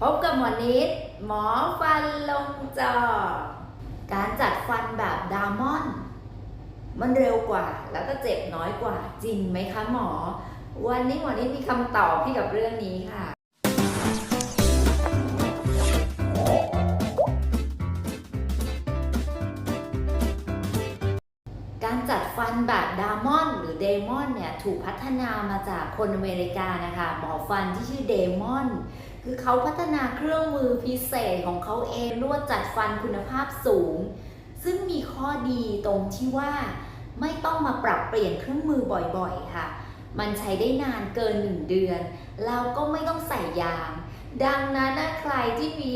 พบกับหมอนิดหมอฟันลงจอ การจัดฟันแบบดามอน มันเร็วกว่า แล้วก็เจ็บน้อยกว่าจริงไหมคะหมอ วันนี้หมอนิดมีคำตอบให้กับเรื่องนี้ค่ะ การจัดฟันแบบดามอนหรือเดมอนเนี่ยถูกพัฒนามาจากคนอเมริกานะคะหมอฟันที่ชื่อเดมอนคือเขาพัฒนาเครื่องมือพิเศษของเขาเองลวดจัดฟันคุณภาพสูง ซึ่งมีข้อดีตรงที่ว่าไม่ต้องมาปรับเปลี่ยนเครื่องมือบ่อยๆค่ะ มันใช้ได้นานเกิน 1 เดือน แล้วก็ไม่ต้องใส่ยาง ดังนั้นใครที่มี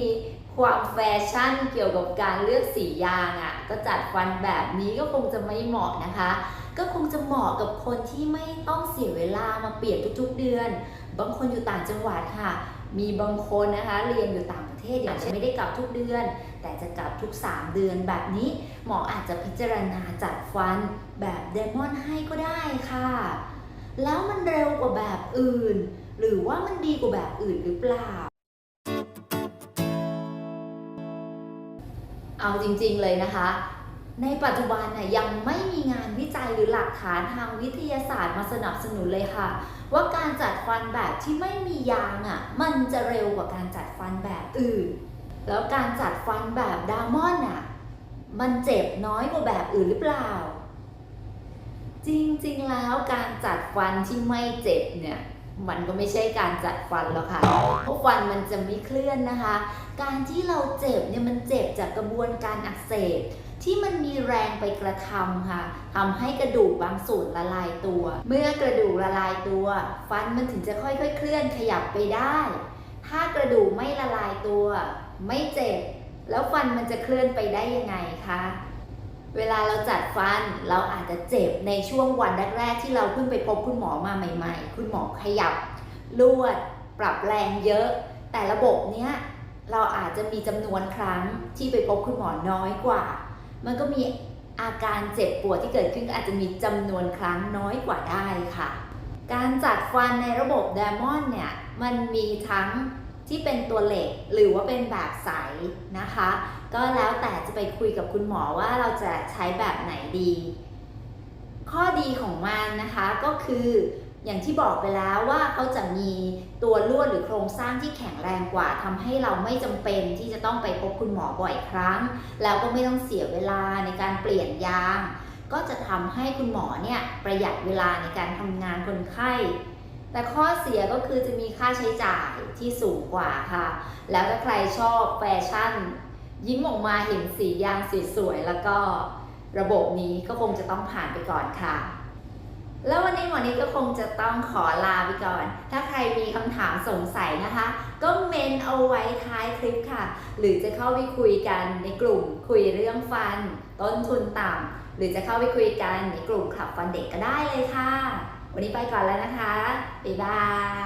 ความแฟชั่นเกี่ยวกับการเลือกสียางอะ่ะก็จัดฟันแบบนี้ก็คงจะไม่เหมาะนะคะ ก็คงจะเหมาะกับคนที่ไม่ต้องเสียเวลามาเปลี่ยนทุกๆเดือน บางคนอยู่ต่างจังหวัดค่ะ มีบางคนนะคะเรียนอยู่ต่างประเทศอย่างเช่นไม่ได้กลับทุกเดือน แต่จะกลับทุก 3 เดือนแบบนี้หมออาจจะพิจารณาจัดฟันแบบเดมอนให้ก็ได้ค่ะ แล้วมันเร็วกว่าแบบอื่น หรือว่ามันดีกว่าแบบอื่นหรือเปล่า เอาจริงๆเลยนะคะ ในปัจจุบันน่ะยังไม่มีงานวิจัยหรือหลักฐานทางวิทยาศาสตร์มาสนับสนุนเลยค่ะ ว่าการจัดฟันแบบที่ไม่มียางอะมันจะเร็วกว่าการจัดฟันแบบอื่น แล้วการจัดฟันแบบดามอนอะมันเจ็บน้อยกว่าแบบอื่นหรือเปล่า จริงๆแล้วการจัดฟันที่ไม่เจ็บเนี่ย มันก็ไม่ใช่การจัดฟันหรอกค่ะเพราะฟันมันจะไม่เคลื่อนนะคะ การที่เราเจ็บเนี่ยมันเจ็บจากกระบวนการอักเสบที่มันมีแรงไปกระทำค่ะทำให้กระดูกบางส่วนละลายตัว เมื่อกระดูกละลายตัว ฟันมันถึงจะค่อยๆ เคลื่อนขยับไปได้ ถ้ากระดูกไม่ละลายตัว ไม่เจ็บ แล้วฟันมันจะเคลื่อนไปได้ยังไงคะ เวลาเราจัดฟันเราอาจจะเจ็บในช่วงวันแรกๆที่เราเพิ่งไปพบคุณหมอมาใหม่ ๆ คุณหมอขยับลวด ปรับแรงเยอะ แต่ระบบเนี้ยเราอาจจะมีจำนวนครั้งที่ไปพบคุณหมอน้อยกว่า มันก็มีอาการเจ็บปวดที่เกิดขึ้นก็อาจจะมีจำนวนครั้งน้อยกว่าได้ค่ะ การจัดฟันในระบบไดมอนด์เนี่ยมันมีทั้ง ที่เป็นตัวเหล็กหรือว่าเป็นแบบใสนะคะ ก็แล้วแต่จะไปคุยกับคุณหมอว่าเราจะใช้แบบไหนดี ข้อดีของมันนะคะก็คืออย่างที่บอกไปแล้วว่าเขาจะมีตัวลวดหรือโครงสร้างที่แข็งแรงกว่าทำให้เราไม่จำเป็นที่จะต้องไปพบคุณหมอบ่อยครั้ง แล้วก็ไม่ต้องเสียเวลาในการเปลี่ยนยาง ก็จะทำให้คุณหมอเนี่ยประหยัดเวลาในการทำงานคนไข้ แต่ข้อเสียก็คือจะมีค่าใช้จ่ายที่สูงกว่าค่ะ แล้วถ้าใครชอบแฟชั่น ยิ้มออกมาเห็นสียางสวยๆแล้วก็ระบบนี้ก็คงจะต้องผ่านไปก่อนค่ะ แล้ววันนี้หมอนี้ก็คงจะต้องขอลาไปก่อน ถ้าใครมีคำถามสงสัยนะคะ ก็เมนเอาไว้ท้ายคลิปค่ะ หรือจะเข้าไปคุยกันในกลุ่มคุยเรื่องฟัน ต้นทุนต่ำหรือจะเข้าไปคุยกันในกลุ่มขับฟันเด็กก็ได้เลยค่ะ วันนี้ไปก่อนแล้วนะคะ บ๊ายบาย